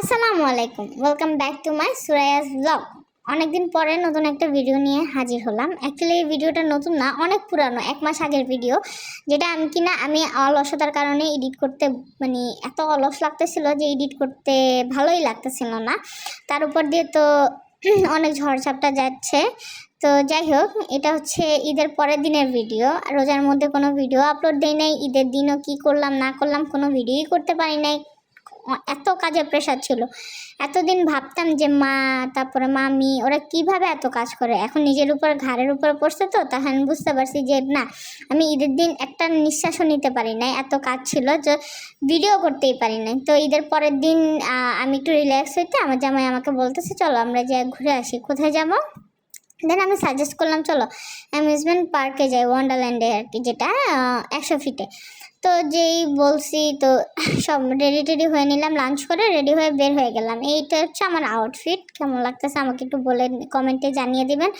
আসসালামু আলাইকুম। Welcome back to my Suraiya's blog অনেকদিন পরে নতুন একটা ভিডিও নিয়ে হাজির হলাম। অ্যাকচুয়ালি এই ভিডিওটা নতুন না, অনেক পুরানো, এক মাস আগের ভিডিও যেটা আমি কিনা, আমি অলসতার কারণে এডিট করতে মানে এত অলস লাগতেছিল যে এডিট করতে ভালোই লাগতেছিল না। তার উপর দিয়ে তো অনেক ঝড়ঝাপটা যাচ্ছে। তো যাই হোক, এটা হচ্ছে ঈদের পরের দিনের ভিডিও রোজার মধ্যে কোনো ভিডিও আপলোড দেই নাই, ঈদের দিনও কি করলাম, না করলাম কোনো ভিডিওই করতে পারি নাই। এত কাজের প্রেশার ছিল। এতদিন ভাবতাম যে মা, তারপরে মামি, ওরা কীভাবে এত কাজ করে? এখন নিজের উপর, ঘাড়ের উপর পড়ছে তো তখন বুঝতে পারছি যে না, আমি ঈদের দিন একটা নিঃশ্বাসও নিতে পারি নাই, এত কাজ ছিল যে ভিডিও করতেই পারি নাই। তো ঈদের পরের দিন আমি একটু রিল্যাক্স হইতে আমার জামাই আমাকে বলতেছে, চলো আমরা যে ঘুরে আসি, কোথায় যাব? দেন আমি সাজেস্ট করলাম, চলো অ্যামিউজমেন্ট পার্কে যাই ওয়ান্ডারল্যান্ডে আর কি, যেটা একশো ফিটে তো যেই বলছি, তো সব রেডি টেডি হয়ে নিলাম লাঞ্চ করে রেডি হয়ে বের হয়ে গেলাম। এইটা হচ্ছে আমার আউটফিট কেমন লাগতেছে আমাকে একটু বলে কমেন্টে জানিয়ে দিবেন।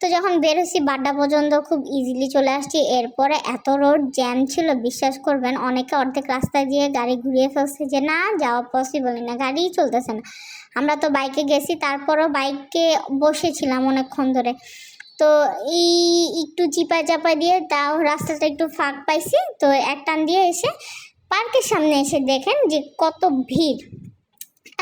তো যখন বের হয়েছি বাড্ডা পর্যন্ত খুব ইজিলি চলে আসছি। এরপরে এত রোড জ্যাম ছিল, বিশ্বাস করবেন, অনেকে অর্ধেক রাস্তায় দিয়ে গাড়ি ঘুরিয়ে ফেলছে যে, না, যাওয়া পসিবলই না, গাড়িই চলতেছে না। আমরা তো বাইকে গেছি, তারপরও বাইকে বসেছিলাম অনেকক্ষণ ধরে। তো এই একটু চিপা চাপা দিয়ে তাও রাস্তাটা একটু ফাঁক পাইছি। তো এক টান দিয়ে এসে পার্কের সামনে এসে দেখেন যে কত ভিড়।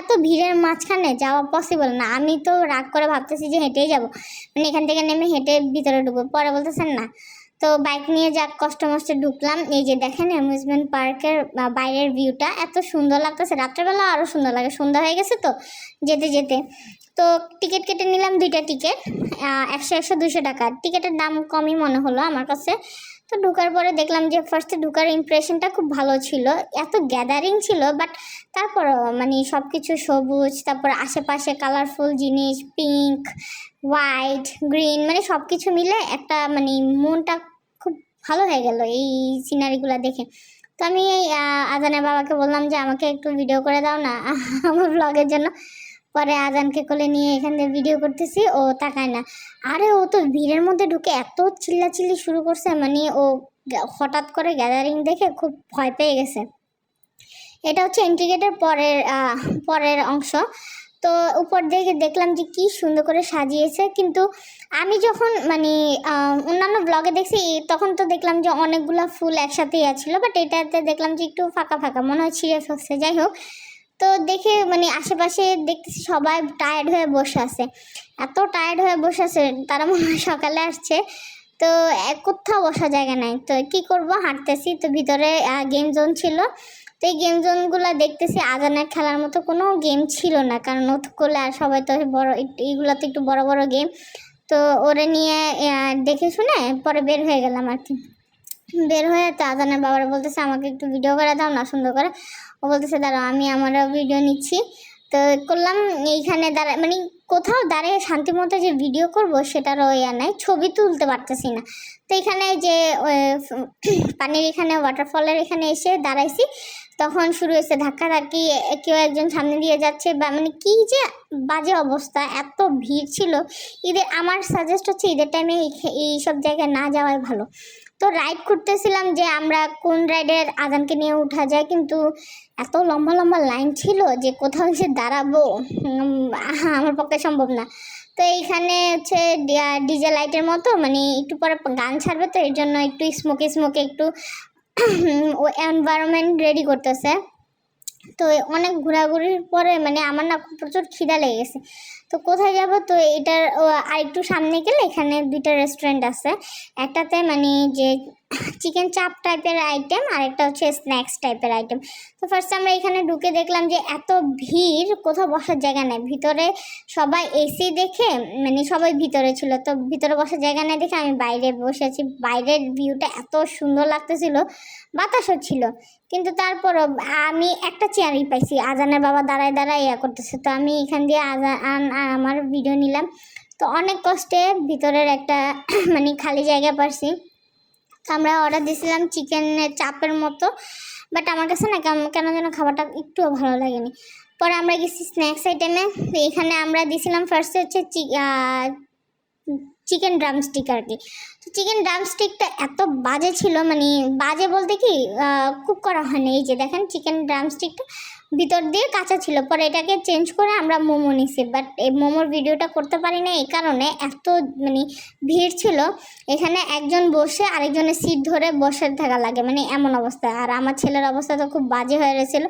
এত ভিড়ের মাঝখানে যাওয়া পসিবল না। আমি তো রাগ করে ভাবতেছি যে হেঁটেই যাব। মানে এখান থেকে নেমে হেঁটে ভিতরে ঢুকবো। পরে বলতেছেন না। তো বাইক নিয়ে যা কষ্ট মষ্টে ঢুকলাম। এই যে দেখেন অ্যামিউজমেন্ট পার্কের বাইরের ভিউটা এত সুন্দর লাগতেছে। রাত্রেবেলা আরও সুন্দর লাগে। সন্ধ্যা হয়ে গেছে তো, যেতে যেতে। তো টিকিট কেটে নিলাম দুইটা টিকিট একশো একশো দুশো টাকা। টিকিটের দাম কমই মনে হলো আমার কাছে। তো ঢুকার পরে দেখলাম যে ফার্স্টে ঢুকার ইমপ্রেশনটা খুব ভালো ছিল। এত গ্যাদারিং ছিল বাট তারপর মানে সব কিছু সবুজ, তারপর আশেপাশে কালারফুল জিনিস পিঙ্ক হোয়াইট গ্রিন মানে সব কিছু মিলে একটা মানে মনটা খুব ভালো হয়ে গেল এই সিনারিগুলো দেখে। তো আমি এই আজানের বাবাকে বললাম যে, আমাকে একটু ভিডিও করে দাও না আমার ব্লগের জন্য। পরে আজানকে কোলে নিয়ে এখান থেকে ভিডিও করতেছি, ও তাকায় না। আরে, ও তো ভিড়ের মধ্যে ঢুকে এত চিল্লাচিল্লি শুরু করছে মানে ও হঠাৎ করে গ্যাদারিং দেখে খুব ভয় পেয়ে গেছে। এটা হচ্ছে এন্ট্রি গেটের পরের পরের অংশ। তো উপর দেখে দেখলাম যে কি সুন্দর করে সাজিয়েছে, কিন্তু আমি যখন মানে অন্যান্য ব্লগে দেখছি তখন তো দেখলাম যে অনেকগুলো ফুল একসাথেই আছিল বাট এটাতে দেখলাম যে একটু ফাঁকা ফাঁকা, মনে হয় ছিঁড়ে ফেলছে। যাই হোক তো দেখে মানে আশেপাশে দেখতেছি সবাই টায়ার্ড হয়ে বসে আছে। এত টায়ার্ড হয়ে বসে আছে, তারা মনে হয় সকালে আসছে। তো কোথাও বসা জায়গা নাই। তো কি করব? হাঁটতেছি। তো ভিতরে গেম জোন ছিল। তো এই গেম জোনগুলো দেখতেছি আজানের খেলার মতো কোনো গেম ছিল না। কারণ করলে আর সবাই তো বড় এইগুলো তো একটু বড় বড় গেম তো ওরে নিয়ে দেখে শুনে পরে বের হয়ে গেলাম আর কি। বের হয়ে তো আজানের বাবারা বলতেছে, আমাকে একটু ভিডিও করে দাও না, সুন্দর করে। ও বলতেছে, দাঁড়াও, আমি আমারও ভিডিও নিচ্ছি। তো করলাম, এইখানে দাঁড়া মানে কোথাও দাঁড়িয়ে শান্তি মতো যে ভিডিও করব সেটারও ইয়া নাই, ছবি তুলতে পারতেছি না। তো এখানে যে পানির এখানে ওয়াটারফলের এখানে এসে দাঁড়াইছি। তখন শুরু হয়েছে ধাক্কাধাক্কি কেউ একজন সামনে দিয়ে যাচ্ছে, বা মানে কী যে বাজে অবস্থা, এত ভিড় ছিল। ঈদের, আমার সাজেস্ট হচ্ছে ঈদের টাইমে এই সব জায়গায় না যাওয়াই ভালো। তো রাইড করতেছিলাম যে আমরা কোন রাইডের আজানকে নিয়ে উঠা যায়, কিন্তু এত লম্বা লম্বা লাইন ছিল যে কোথাও এসে দাঁড়াবো আমার পক্ষে সম্ভব না। তো এইখানে হচ্ছে ডিজে লাইটের মতো মানে একটু পরে গান ছাড়বে, তো এর জন্য একটু স্মোকে স্মোকে একটু এনভায়রনমেন্ট রেডি করতেছে। তো অনেক ঘোরাঘুরির পরে মানে আমার না প্রচুর খিদা লেগে গেছে। তো কোথায় যাব? তো এটার আরেকটু সামনে গেলে এখানে দুইটা রেস্টুরেন্ট আছে। একটাতে মানে যে চিকেন চাপ টাইপের আইটেম আর একটা হচ্ছে স্ন্যাক্স টাইপের আইটেম তো ফার্স্ট আমরা এখানে ঢুকে দেখলাম যে এত ভিড়, কোথাও বসার জায়গা নেই। ভিতরে সবাই এসি দেখে মানে সবাই ভিতরে ছিল। তো ভিতরে বসার জায়গা নেই দেখে আমি বাইরে বসে আছি। বাইরের ভিউটা এত সুন্দর লাগতেছিল, বাতাসও ছিল। কিন্তু তারপরও আমি একটা চেয়ারই পাইছি। আজানের বাবা দাঁড়ায় দাঁড়ায় ইয়া করতেছে। তো আমি এখান দিয়ে আজান, আমার ভিডিও নিলাম। তো অনেক কষ্টে ভিতরের একটা মানে খালি জায়গা পারছি। আমরা অর্ডার দিয়েছিলাম চিকেনের চাপের মতো বাট আমার কাছে না কেন যেন খাবারটা একটুও ভালো লাগেনি। পরে আমরা গেছি স্ন্যাক্স আইটেমে এখানে আমরা দিয়েছিলাম ফার্স্টে হচ্ছে চিকেন ড্রামস্টিক আর কি তো চিকেন ড্রামস্টিকটা এত বাজে ছিল মানে বাজে বলতে কি কুক করা হয়নি। এই যে দেখেন চিকেন ড্রামস্টিকটা ভিতর দিয়ে কাঁচা ছিল। পরে এটাকে চেঞ্জ করে আমরা মোমো নিছি। বাট এই মোমোর ভিডিওটা করতে পারি না এই কারণে এত মানে ভিড় ছিল। এখানে একজন বসে আরেকজনের সিট ধরে বসে থাকা লাগে মানে এমন অবস্থা। আর আমার ছেলের অবস্থা তো খুব বাজে হয়ে গেছিল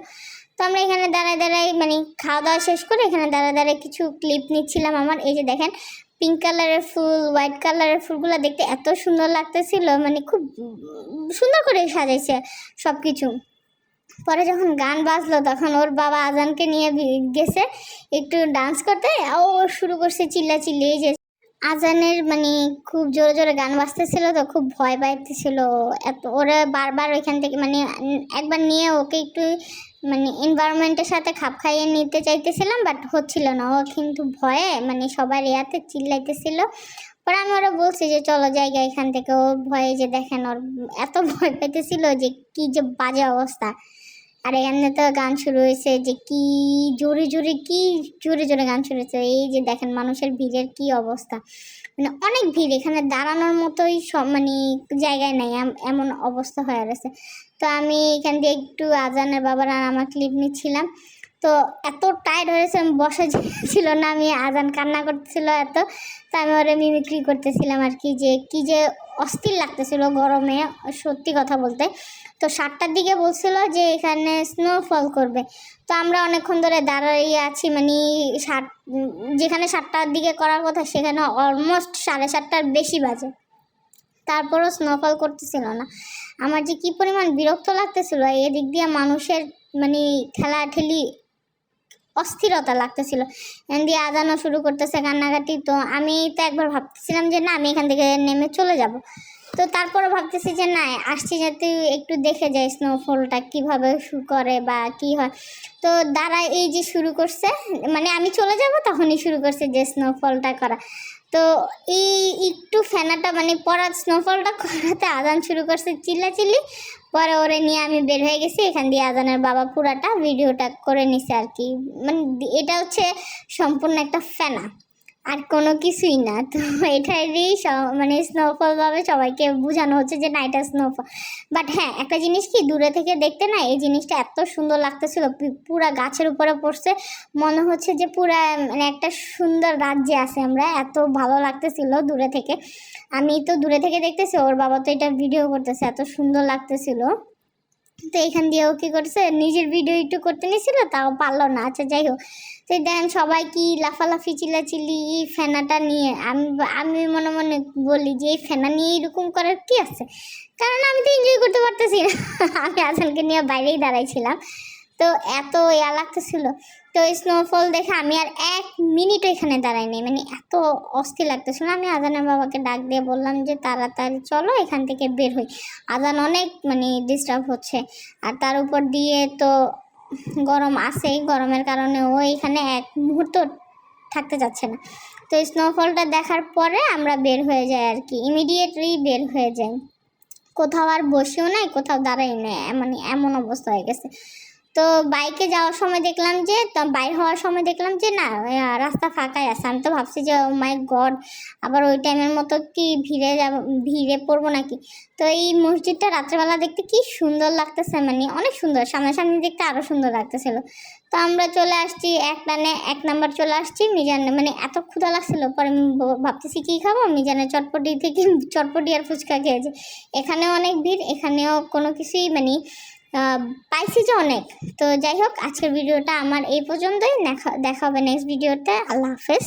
তো আমরা এখানে দাঁড়ায় দাঁড়ায় মানে খাওয়া দাওয়া শেষ করে এখানে দাঁড়ায় দাঁড়ায় কিছু ক্লিপ নিচ্ছিলাম আমার। এই যে দেখেন পিঙ্ক কালারের ফুল হোয়াইট কালারের ফুলগুলো দেখতে এত সুন্দর লাগতেছিল। মানে খুব সুন্দর করে সাজাইছে সব কিছু পরে যখন গান বাজলো, তখন ওর বাবা আজানকে নিয়ে গেছে একটু ডান্স করতে। ও শুরু করছে চিল্লা চিল্লি এই যে আজানের মানে খুব জোরে জোরে গান বাজতেছিল তো, খুব ভয় পাইতেছিল। এত ওরা বারবার ওইখান থেকে মানে একবার নিয়ে ওকে একটু মানে এনভায়রনমেন্টের সাথে খাপ খাইয়ে নিতে চাইতেছিলাম বাট হচ্ছিল না। ও কিন্তু ভয়ে মানে সবার ইয়াতে চিল্লাইতেছিল। পরে আমি ওরা বলছি যে, চলো জায়গা এখান থেকে। ও ভয়ে যে দেখেন ওর এত ভয় পেতেছিল যে কি যে বাজে অবস্থা। আর এখানে তো গান শুরু হয়েছে যে কি জোরে জোরে, কি জোরে জোরে গান শুরু হয়েছে? এই যে দেখেন মানুষের ভিড়ের কি অবস্থা। মানে অনেক ভিড়, এখানে দাঁড়ানোর মতোই সব মানে জায়গায় নাই এমন অবস্থা হয়ে গেছে। তো আমি এখান দিয়ে একটু আজানের বাবার আর আমার ক্লিপ নিচ্ছিলাম। তো এত টায়ার্ড হয়েছে আমি বসা ছিল না, আমি আজান কান্না করতেছিল এত। তো আমি ওরা মিমিক্রি করতেছিলাম আর কি যে কি যে অস্থির লাগতেছিল গরমে, সত্যি কথা বলতে। তো সাতটার দিকে বলছিল যে এখানে স্নোফল করবে। তো আমরা অনেকক্ষণ ধরে দাঁড়িয়ে আছি মানে সাত, যেখানে সাতটার দিকে করার কথা সেখানে অলমোস্ট সাড়ে সাতটার বেশি বাজে। তারপরও স্নোফল করতেছিল না। আমার যে কি পরিমাণ বিরক্ত লাগতেছিল, এদিক দিয়ে মানুষের মানে ঠেলাঠেলি অস্থিরতা লাগতেছিল। দিয়ে আজানো শুরু করতেছে কান্নাকাটি। তো আমি তো একবার ভাবতেছিলাম যে না, আমি এখান থেকে নেমে চলে যাব। তো তারপরে ভাবতেছি যে না আসছি যাতে একটু দেখে যাই স্নোফলটা কীভাবে শু- করে বা কি হয়। তো দাঁড়া, এই যে শুরু করছে মানে আমি চলে যাব তখনই শুরু করছে যে স্নোফলটা করা। তো এই একটু ফেনাটা মানে পড়া স্নোফলটা করাতে আজান শুরু করছে চিল্লাচিল্লি। পরে ওরে নিয়ে আমি বের হয়ে গেছি, এখান দিয়ে আজানের বাবা পুরাটা ভিডিওটা করে নিছে আর কি। মানে এটা হচ্ছে সম্পূর্ণ একটা ফেনা। আর কোনো কিছুই না। তো এটারই মানে স্নোফল ভাবে সবাইকে বোঝানো হচ্ছে যে না, এটা স্নোফল বাট হ্যাঁ একটা জিনিস কি, দূরে থেকে দেখতে না, এই জিনিসটা এত সুন্দর লাগতেছিল পুরা গাছের উপরে পড়ছে। মনে হচ্ছে যে পুরা মানে একটা সুন্দর রাজ্যে আছে আমরা, এত ভালো লাগতেছিল দূরে থেকে। আমি তো দূরে থেকে দেখতেছি, ওর বাবা তো এটা ভিডিও করতেছে, এত সুন্দর লাগতেছিল। তো এখান দিয়ে ও কী করছে? নিজের ভিডিও একটু করতে নিয়েছিল, তাও পারল না। আচ্ছা যাই হোক। তো দেন সবাই কি লাফালাফি চিলাচিলি এই ফেনাটা নিয়ে, আমি আমি মনে মনে বলি যে এই ফেনা নিয়ে এরকম করার কি আছে? কারণ আমি তো এনজয় করতে পারতেছি না। আমি আসানকে নিয়ে বাইরেই দাঁড়াইছিলাম। তো এত ইয়া লাগতেছিল তো স্নোফল দেখে আমি আর এক মিনিট এখানে দাঁড়াইনি মানে এত অস্থির লাগতেছিল আমি আজানের বাবাকে ডাক দিয়ে বললাম যে, তাড়াতাড়ি চলো, এখান থেকে বের হই। আজান অনেক মানে ডিস্টার্ব হচ্ছে। আর তার উপর দিয়ে তো গরম আসেই গরমের কারণে ও এখানে এক মুহূর্ত থাকতে যাচ্ছে না। তো স্নোফলটা দেখার পরে আমরা বের হয়ে যাই আর কি। ইমিডিয়েটলি বের হয়ে যাই। কোথাও আর বসেও নাই, কোথাও দাঁড়াই নাই। মানে এমন অবস্থা হয়ে গেছে। তো বাইকে যাওয়ার সময় দেখলাম যে বাইর হওয়ার সময় দেখলাম যে, না রাস্তা ফাঁকাই আছে। আমি তো ভাবছি যে মাই গড, আবার ওই টাইমের মতো কি ভিড়ে যাব, ভিড়ে পড়ব নাকি? তো এই মসজিদটা রাত্রেবেলা দেখতে কি সুন্দর লাগতেছে মানে অনেক সুন্দর। সামনাসামনি দেখতে আরও সুন্দর লাগতেছিল। তো আমরা চলে আসছি, এক টানে এক নাম্বার চলে আসছি, মিজান মানে এত ক্ষুধা লাগছিল। পরে ভাবতেছি কী খাব? মিজানের চটপটি থেকে চটপটি আর ফুচকা খেয়েছি। এখানেও অনেক ভিড়, এখানেও কোনো কিছুই মানে পাইছি যে অনেক। তো যাই হোক, আজকের ভিডিওটা আমার এই পর্যন্তই। দেখা দেখা হবে নেক্সট ভিডিওতে আল্লাহ হাফেজ।